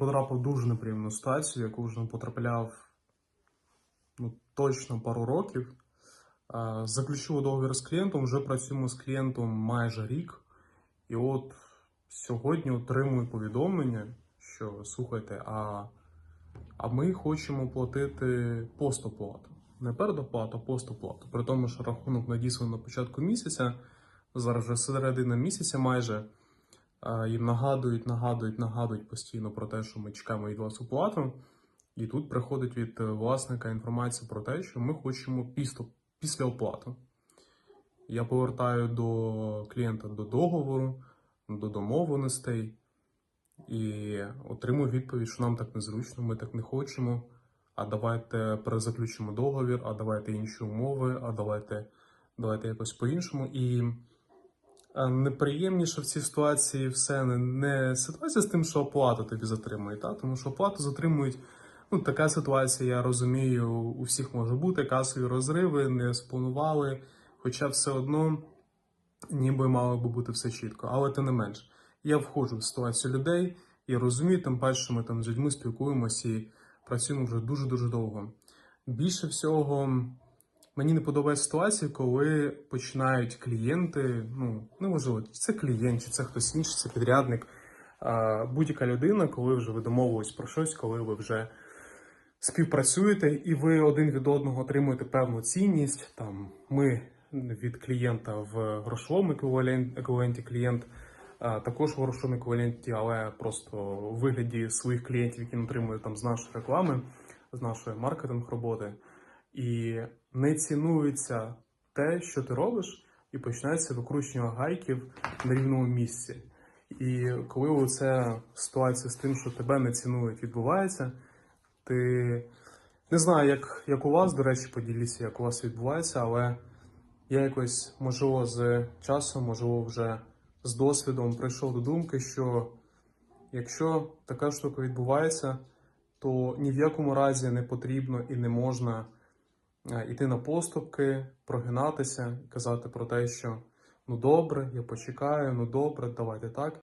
потрапив в дуже неприємну ситуацію, яку вже потрапляв ну, точно пару років. Заключив договір з клієнтом, вже працюємо з клієнтом майже рік. І от сьогодні отримую повідомлення, що слухайте, а, а ми хочемо платити постоплату. Не передоплату, а постоплату. При тому, що рахунок надісланий на початку місяця, зараз вже середина місяця майже. Їм нагадують, нагадують, нагадують постійно про те, що ми чекаємо від вас оплату. І тут приходить від е, власника інформація про те, що ми хочемо після, оплати. Я повертаю до клієнта до договору, до домовленостей і отримую відповідь, що нам так незручно, ми так не хочемо. А давайте перезаключимо договір, а давайте інші умови, а давайте, давайте якось по-іншому. І Неприємніше в цій ситуації все не, ситуація з тим, що оплату тобі затримують, та? тому що оплату затримують. Ну, така ситуація, я розумію, у всіх може бути касові розриви, не спланували, хоча все одно ніби мало би бути все чітко. Але тим не менш, я входжу в ситуацію людей і розумію, тим паче, що ми там з людьми спілкуємося і працюємо вже дуже-дуже довго. Більше всього. Мені не подобається ситуація, коли починають клієнти, ну неважливо, чи це клієнт, чи це хтось інший, це підрядник, будь-яка людина, коли вже ви домовились про щось, коли ви вже співпрацюєте і ви один від одного отримуєте певну цінність. Там ми від клієнта в грошовому еквівален- еквіваленті клієнт. Також в грошовому еквіваленті, але просто у вигляді своїх клієнтів, які отримує там з нашої реклами, з нашої маркетинг роботи і не цінується те, що ти робиш, і починається викручення гайків на рівному місці. І коли ця ситуація з тим, що тебе не цінують, відбувається, ти не знаю, як, як у вас, до речі, поділіться, як у вас відбувається, але я якось, можливо, з часом, можливо, вже з досвідом прийшов до думки, що якщо така штука відбувається, то ні в якому разі не потрібно і не можна йти на поступки, прогинатися і казати про те, що ну добре, я почекаю, ну добре, давайте так.